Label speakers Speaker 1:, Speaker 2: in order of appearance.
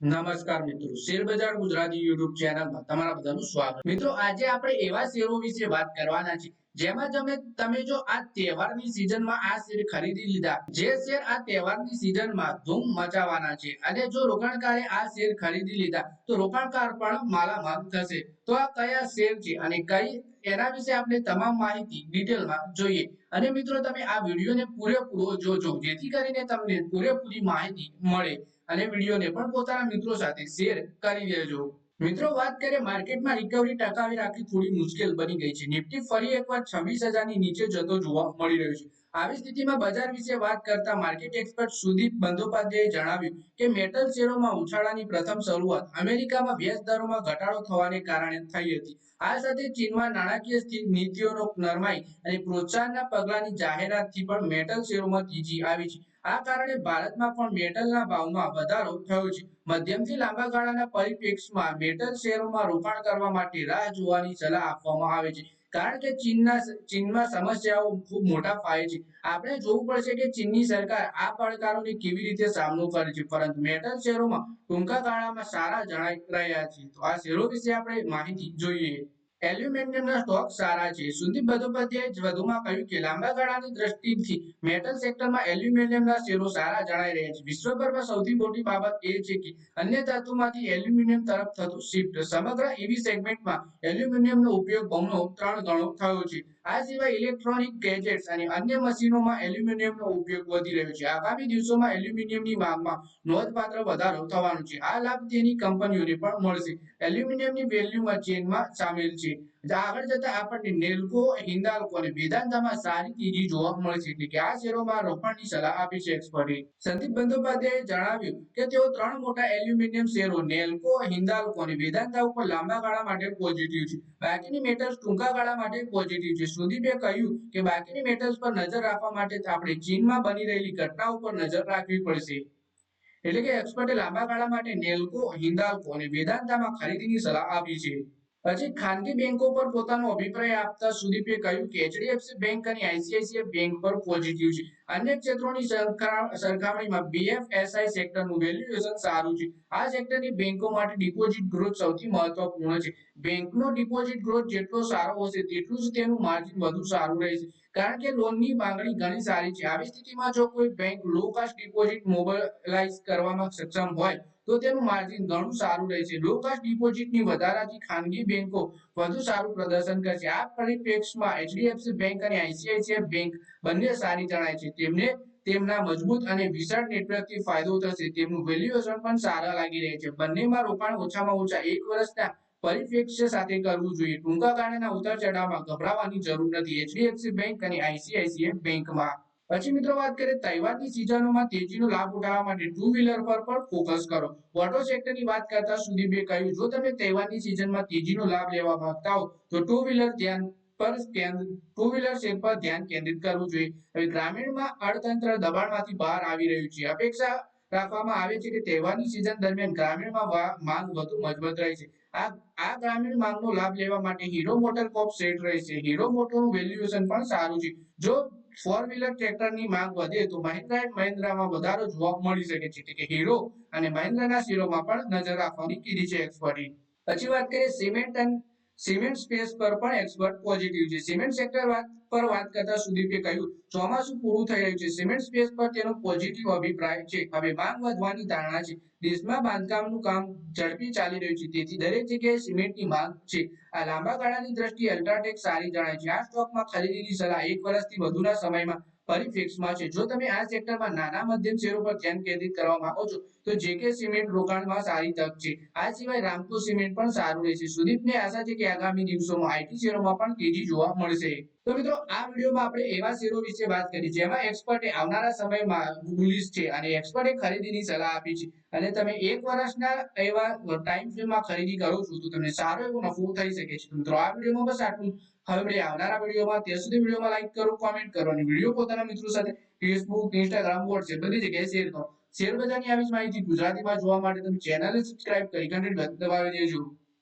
Speaker 1: નમસ્કાર મિત્રો. શેર બજાર ગુજરાતી યુટ્યુબ ચેનલમાં તમારા બધાનું સ્વાગત. મિત્રો, આજે આપણે એવા શેરો વિશે વાત કરવાના છે જેમાં તમે તમે જો આ તહેવારની સિઝનમાં આ શેર ખરીદી લીધા, જે શેર આ તહેવારની સિઝનમાં ધૂમ મચાવવાના છે, અને જો રોકાણકારે આ શેર ખરીદી લીધા, તો રોકાણકાર પણ માલામાલ થશે. તો આ કયા શેર છે અને કઈ, એના વિશે આપણે તમામ માહિતી ડિટેલમાં જોઈએ. અને મિત્રો, તમે આ વિડીયોને પૂરેપૂરો જોજો, જેથી કરીને તમને પૂરેપૂરી માહિતી મળે અને વિડીયોને પણ પોતાના મિત્રો સાથે શેર કરી દેજો. મિત્રો વાત કરીએ માર્કેટમાં રિકવરી ટકાવી રાખવી થોડી મુશ્કેલ બની ગઈ છે. નિફ્ટી ફરી એકવાર છવ્વીસ હજારની નીચે જતો જોવા મળી રહ્યો છે. આવી સ્થિતિમાં બજાર વિશે વાત કરતા માર્કેટ એક્સપર્ટ સુદીપ બંદોપાધ્યાયે જણાવ્યું કે મેટલ શેરોમાં ઉછાળાની પ્રથમ શરૂઆત અમેરિકામાં વ્યાજ દરોમાં ઘટાડો થવાને કારણે થઈ હતી. આ સાથે ચીનમાં નાણાકીય નીતિઓનો નરમાઈ અને પ્રોત્સાહનના પગલાની જાહેરાતથી પણ મેટલ શેરોમાં તેજી આવી છે. આ કારણે ભારતમાં પણ મેટલના ભાવમાં વધારો થયો છે. મધ્યમથી લાંબા ગાળાના પરિપ્રેક્ષમાં મેટલ શેરોમાં રોકાણ કરવા માટે રાહ જોવાની સલાહ આપવામાં આવે છે. કારણ કે ચીનના ચીનમાં સમસ્યાઓ ખૂબ મોટા ફાય છે. આપણે જોવું પડશે કે ચીનની સરકાર આ પડકારોને કેવી રીતે સામનો કરે છે. પરંતુ મેટલ શેરોમાં ટૂંકા ગાળામાં સારા જણાઈ રહ્યા છે તો આ શેરો વિશે આપણે માહિતી જોઈએ. એલ્યુમિનિયમના સ્ટોક સારા છે. સુદીપ બંદોપાધ્યાયે વધુમાં કહ્યું કે લાંબા ગાળાની દ્રષ્ટિથી મેટલ સેક્ટરમાં એલ્યુમિનિયમના શેરો સારા જણાઈ રહ્યા છે. વિશ્વભરમાં સૌથી મોટી બાબત એ છે કે અન્ય ધાતુમાંથી એલ્યુમિનિયમ તરફ થતું શિફ્ટ સમગ્ર ઈવી સેગમેન્ટમાં એલ્યુમિનિયમનો ઉપયોગ બમણો ત્રણ ગણો થયો છે. આ સિવાય ઇલેક્ટ્રોનિક ગેજેટ્સ અને અન્ય મશીનોમાં એલ્યુમિનિયમનો ઉપયોગ વધી રહ્યો છે. આગામી દિવસોમાં એલ્યુમિનિયમની માંગમાં નોંધપાત્ર વધારો થવાનો છે. આ લાભ તેની કંપનીઓને પણ મળશે. એલ્યુમિનિયમની વેલ્યુમાં ચેનમાં સામેલ છે. આગળ જતા આપણને નેલકો હિન્દાલકો અને વેદાંતામાં સારી તેજી જોવા મળશે એટલે કે આ શેરોમાં રોકાણની સલાહ આપી છે એક્સપર્ટે સંદીપ બંદોપાધ્યાએ જણાવ્યું કે તેઓ ત્રણ મોટા એલ્યુમિનિયમ શેરો, નેલકો હિન્દાલકો અને વેદાંતા ઉપર લાંબા ગાળા માટે પોઝિટિવ છે. બાકીની મેટલ્સ ટૂંકા ગાળા માટે પોઝિટિવ છે. સુદીપે કહ્યું કે બાકીની મેટલ્સ પર નજર રાખવા માટે આપણે ચીનમાં બની રહેલી ઘટનાઓ પર નજર રાખવી પડશે. એટલે કે એક્સપર્ટે લાંબા ગાળા માટે નેલકો હિન્દાલકો અને વેદાંતામાં ખરીદીની સલાહ આપી છે. પછી ખાનગી બેંકો પર પોતાનો અભિપ્રાય આપતા સુદીપે કહ્યું કે એચડીએફસી બેંક અને આઈસીઆઈસીઆઈ બેંક પર પોઝિટિવ છે. અન્ય ક્ષેત્રોની સરખામણીમાં બીએફએસઆઈ સેક્ટરનું વેલ્યુએશન સારું છે. આ સેક્ટરની બેંકો માટે ડિપોઝિટ ગ્રોથ સૌથી મહત્વપૂર્ણ છે. બેંકનો ડિપોઝિટ ગ્રોથ જેટલો સારો હશે તેટલું જ તેનું માર્જિન વધુ સારું રહેશે. કારણ કે લોનની માંગણી ઘણી સારી છે. આવી સ્થિતિમાં જો કોઈ bank low cost deposit mobilize કરવામાં સક્ષમ હોય, તો તેનું માર્જિન ઘણું સારું રહેશે. લો કાસ્ટ ડિપોઝિટની વધારાથી ખાનગી બેંકો વધુ સારું પ્રદર્શન કરશે. આ પરિપ્રેક્ષમાં એચડીએફસી બેંક અને આઈસીઆઈસીઆઈ બેંક બંને સારી જણાય છે. તેમને તેમના મજબૂત અને વિશાળ નેટવર્કથી ફાયદો થશે. તેમનું વેલ્યુએશન પણ સારા લાગી રહ્યા છે. બંનેમાં રોકાણ ઓછામાં ઓછા એક વર્ષના પરિપ્રેક્ષ્ય સાથે કરવું જોઈએ. ટૂંકા ગાળાના ઉતાર ચઢાવમાં ગભરાવાની જરૂર નથી. એચડીએફસી બેંક અને આઈસીઆઈસીઆઈ બેંકમાં પછી મિત્રો વાત કરીએ તહેવારની સિઝનોમાં તેજીનો લાભ ઉઠાવવા માટે ટુ વ્હીલર પર પણ ફોકસ કરો. ઓટો સેક્ટરની વાત કરતા સુદીપે કહ્યું, જો તમે તહેવારની સિઝનમાં તેજીનો લાભ લેવા માંગતા હો, તો ટુ વ્હીલર ધ્યાન પર ટુ વ્હીલર શેર પર ધ્યાન કેન્દ્રિત કરવું જોઈએ. હવે ગ્રામીણમાં અર્થતંત્ર દબાણમાંથી બહાર આવી રહ્યું છે. અપેક્ષા રાખવામાં આવે છે કે તહેવારની સિઝન દરમિયાન ગ્રામીણમાં માંગ વધુ મજબૂત રહે છે. આ આ ગ્રામીણ માંગનો લાભ લેવા માટે હીરો મોટર કોપ સેટ રહેશે હીરો મોટરનું વેલ્યુએશન પણ સારું છે. જો ફોર વ્હીલર ટ્રેક્ટરની માંગ વધે તો મહિન્દ્રા એન્ડ મહિન્દ્રામાં વધારો જોવા મળી શકે છે. કે હીરો અને મહિન્દ્રાના શેરોમાં પણ નજર રાખવાની કીધી છે એક્સપર્ટી પછી વાત કરીએ સિમેન્ટ એન્ડ સિમેન્ટ સ્પેસ પર પણ એક્સપર્ટ પોઝિટિવ છે. સિમેન્ટ સેક્ટર પર વાત કરતા સુદીપે કહ્યું, ચોમાસું પૂરું થઈ રહ્યું છે. સિમેન્ટ સ્પેસ પર તેનો પોઝિટિવ અભિપ્રાય છે. હવે માંગ વધવાની ધારણા છે. દેશમાં બાંધકામનું કામ ઝડપી ચાલી રહ્યું છે. તેથી દરેક જગ્યાએ સિમેન્ટની માંગ છે. આ લાંબા ગાળાની દ્રષ્ટિએ અલ્ટ્રાટેક સારી જણાય છે. આ સ્ટોકમાં ખરીદીની સલાહ એક વર્ષથી વધુના સમયમાં પરિફિક્સમાં છે. જો તમે આ સેક્ટરમાં નાના મધ્યમ શેરો પર ધ્યાન કેન્દ્રિત કરવા માંગો છો, તો જેકે સિમેન્ટ રોકાણમાં સારી તક છે. આ સિવાય રામકો સિમેન્ટ પણ સારું રહેશે. સુદીપને આશા છે કે આગામી દિવસોમાં આઈટી શેરોમાં પણ તેજી જોવા મળશે. તો મિત્રો, આ વિડીયોમાં આપણે એવા શેરો વિશે વાત કરી, જેમાં એક્સપર્ટે આવનારા સમયમાં બુલિશ છે અને એક્સપર્ટે ખરીદીની સલાહ આપી છે. અને તમે એક વર્ષના એવા ટાઈમ ફ્રેમમાં ખરીદી કરો છો, તો તમને સારો એવો નફો થઈ શકે છે. મિત્રો, આ વિડીયોમાં બસ આટલું હવે મળીએ આવનારા વિડીયોમાં, ત્યાં સુધી વિડીયોમાં લાઈક કરો કોમેન્ટ કરો અને વીડિયો પોતાના મિત્રો સાથે ફેસબુક ઇન્સ્ટાગ્રામ વોટ્સએપ બધી જગ્યાએ શેર કરો. શેર બજારની આવી જ માહિતી ગુજરાતીમાં જોવા માટે તમે ચેનલને સબસ્ક્રાઇબ કરી ઘંટી દબાવી દેજો